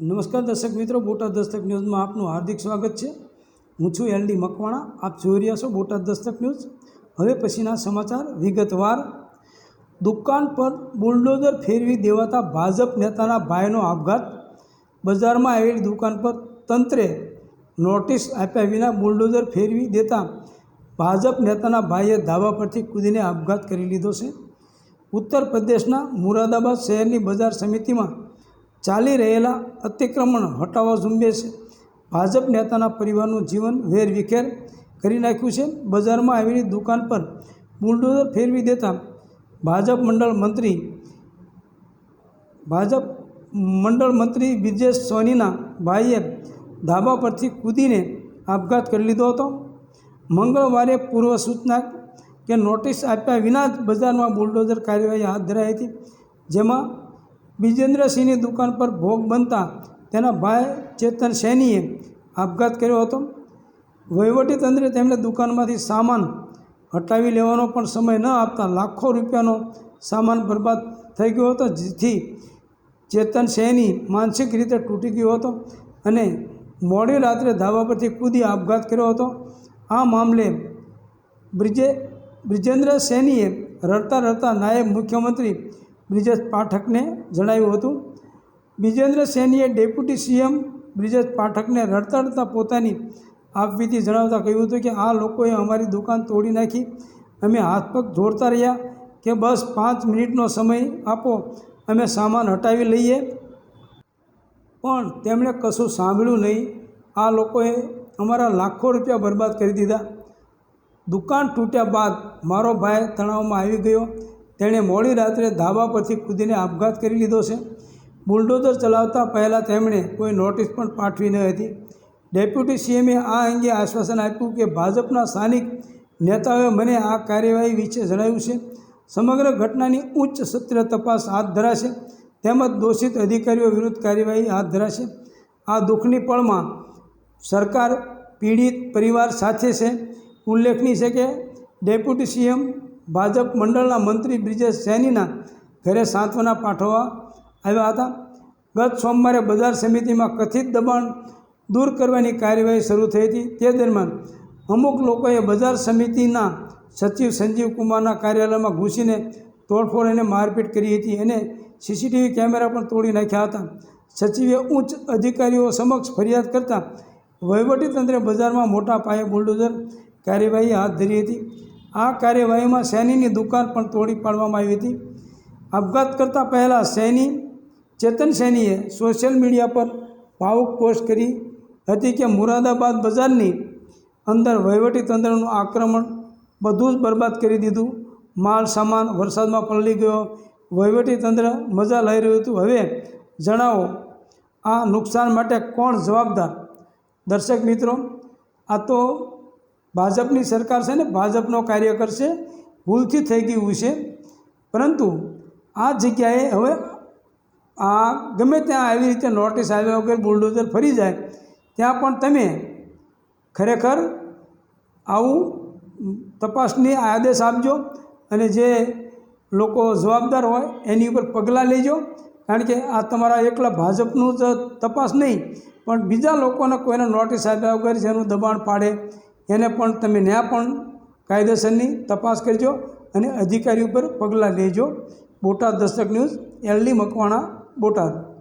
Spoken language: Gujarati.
નમસ્કાર દર્શક મિત્રો, બોટાદ દસ્તક ન્યૂઝમાં આપનું હાર્દિક સ્વાગત છે. હું છું એલડી મકવાણા, આપ જોઈ રહ્યા છો બોટાદ દસ્તક ન્યૂઝ. હવે પછીના સમાચાર વિગતવાર. દુકાન પર બુલડોઝર ફેરવી દેવાતા ભાજપ નેતાના ભાઈનો આપઘાત. બજારમાં આવેલી દુકાન પર તંત્રે નોટિસ આપ્યા વિના બુલડોઝર ફેરવી દેતા ભાજપ નેતાના ભાઈએ ધાબા પરથી કૂદીને આપઘાત કરી લીધો છે. ઉત્તર પ્રદેશના મુરાદાબાદ શહેરની બજાર સમિતિમાં ચાલી રહેલા અતિક્રમણ હટાવવા ઝુંબેશે ભાજપ નેતાના પરિવારનું જીવન વેરવિખેર કરી નાખ્યું છે. બજારમાં આવેલી દુકાન પર બુલડોઝર ફેરવી દેતા ભાજપ મંડળ મંત્રી ભાજપ મંડળ મંત્રી બ્રિજેશ સોનીના ભાઈએ ધાબા પરથી કૂદીને આપઘાત કરી લીધો હતો. મંગળવારે પૂર્વ સૂચના કે નોટિસ આપ્યા વિના જ બજારમાં બુલડોઝર કાર્યવાહી હાથ ધરાઈ હતી, જેમાં વિજેન્દ્રસિંહની દુકાન પર ભોગ બનતા તેના ભાઈ ચેતન સૈનીએ આપઘાત કર્યો હતો. વહીવટીતંત્રે તેમને દુકાનમાંથી સામાન હટાવી લેવાનો પણ સમય ન આપતા લાખો રૂપિયાનો સામાન બરબાદ થઈ ગયો હતો, જેથી ચેતન સૈની માનસિક રીતે તૂટી ગયો હતો અને મોડી રાત્રે ધાબા પરથી કૂદી આપઘાત કર્યો હતો. આ મામલે બ્રિજે, બ્રિજેન્દ્ર સૈનીએ રડતા રડતા નાયબ મુખ્યમંત્રી બ્રિજેશ પાઠકને જણાવ્યું હતું. બ્રિજેન્દ્ર સેનીએ ડેપ્યુટી સીએમ બ્રિજેશ પાઠકને રડતા રડતા પોતાની આપવીતી જણાવતા કહ્યું હતું કે, આ લોકોએ અમારી દુકાન તોડી નાખી. અમે હાથ પગ જોડતા રહ્યા કે બસ પાંચ મિનિટનો સમય આપો, અમે સામાન હટાવી લઈએ. પણ તેમણે કશું સાંભળ્યું નહીં. આ લોકોએ અમારા લાખો રૂપિયા બરબાદ કરી દીધા. દુકાન તૂટ્યા બાદ મારો ભાઈ તણાવમાં આવી ગયો. તેણે મોડી રાત્રે ધાબા પરથી કૂદીને આપઘાત કરી લીધો છે. બુલડોઝર ચલાવતા પહેલાં તેમણે કોઈ નોટિસ પણ પાઠવી ન હતી. ડેપ્યુટી સીએમે આ અંગે આશ્વાસન આપ્યું કે ભાજપના સ્થાનિક નેતાઓએ મને આ કાર્યવાહી વિશે જણાવ્યું છે. સમગ્ર ઘટનાની ઉચ્ચ સત્ર તપાસ હાથ ધરાશે તેમજ દોષિત અધિકારીઓ વિરુદ્ધ કાર્યવાહી હાથ ધરાશે. આ દુઃખની પળમાં સરકાર, પીડિત પરિવાર સાથે છે. ઉલ્લેખનીય છે કે ડેપ્યુટી સીએમ ભાજપ મંડળના મંત્રી બ્રિજેશ સૈનીના ઘરે સાંત્વના પાઠવવા આવ્યા હતા. ગત સોમવારે બજાર સમિતિમાં કથિત દબાણ દૂર કરવાની કાર્યવાહી શરૂ થઈ હતી. તે દરમિયાન અમુક લોકોએ બજાર સમિતિના સચિવ સંજીવ કુમારના કાર્યાલયમાં ઘૂસીને તોડફોડ અને મારપીટ કરી હતી અને સીસીટીવી કેમેરા પણ તોડી નાખ્યા હતા. સચિવે ઉચ્ચ અધિકારીઓ સમક્ષ ફરિયાદ કરતાં વહીવટીતંત્રે બજારમાં મોટા પાયે બુલડોઝર કાર્યવાહી હાથ ધરી હતી. આ કાર્યવાહીમાં સૈનીની દુકાન પણ તોડી પાડવામાં આવી હતી. આપઘાત કરતાં પહેલાં સૈની ચેતન સૈનીએ સોશિયલ મીડિયા પર ભાવુક પોસ્ટ કરી હતી કે મુરાદાબાદ બજારની અંદર વહીવટીતંત્રનું આક્રમણ બધું જ બરબાદ કરી દીધું. માલ, સામાન વરસાદમાં પલળી ગયો. વહીવટીતંત્ર મજા લઈ રહ્યું હતું. હવે જણાવો, આ નુકસાન માટે કોણ જવાબદાર? દર્શક મિત્રો, આ તો ભાજપની સરકાર છે ને ભાજપનો કાર્ય કરશે ભૂલથી થઈ ગયું છે. પરંતુ આ જગ્યાએ હવે આ ગમે ત્યાં આવી રીતે નોટિસ આવ્યા વગર બુલડોઝર ફરી જાય, ત્યાં પણ તમે ખરેખર આવું તપાસની આદેશ આપજો અને જે લોકો જવાબદાર હોય એની ઉપર પગલાં લેજો. કારણ કે આ તમારા એકલા ભાજપનું જ તપાસ નહીં, પણ બીજા લોકોને કોઈને નોટિસ આપ્યા વગર જેનું દબાણ પાડે એને પણ તમે ત્યાં પણ કાયદેસરની તપાસ કરજો અને અધિકારી ઉપર પગલાં લેજો. Botad Dastak news, LD Makwana, Botad.